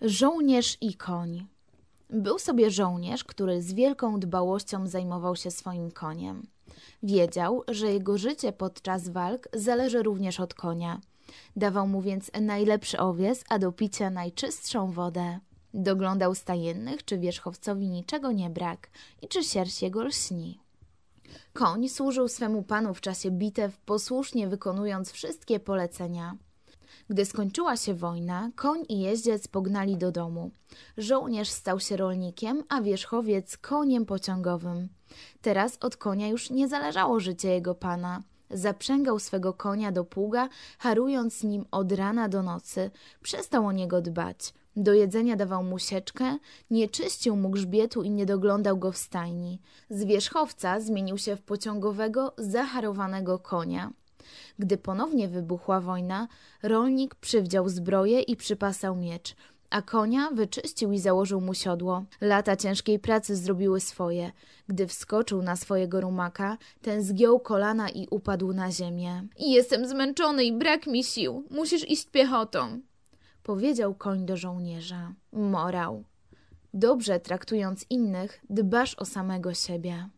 Żołnierz i koń. Był sobie żołnierz, który z wielką dbałością zajmował się swoim koniem. Wiedział, że jego życie podczas walk zależy również od konia. Dawał mu więc najlepszy owies, a do picia najczystszą wodę. Doglądał stajennych, czy wierzchowcowi niczego nie brak i czy sierść jego lśni. Koń służył swemu panu w czasie bitew, posłusznie wykonując wszystkie polecenia. Gdy skończyła się wojna, koń i jeździec pognali do domu. Żołnierz stał się rolnikiem, a wierzchowiec koniem pociągowym. Teraz od konia już nie zależało życie jego pana. Zaprzęgał swego konia do pługa, harując nim od rana do nocy. Przestał o niego dbać. Do jedzenia dawał mu sieczkę, nie czyścił mu grzbietu i nie doglądał go w stajni. Z wierzchowca zmienił się w pociągowego, zaharowanego konia. Gdy ponownie wybuchła wojna, rolnik przywdział zbroję i przypasał miecz, a konia wyczyścił i założył mu siodło. Lata ciężkiej pracy zrobiły swoje. Gdy wskoczył na swojego rumaka, ten zgiął kolana i upadł na ziemię. Jestem zmęczony i brak mi sił. Musisz iść piechotą. Powiedział koń do żołnierza. Morał. Dobrze traktując innych, dbasz o samego siebie.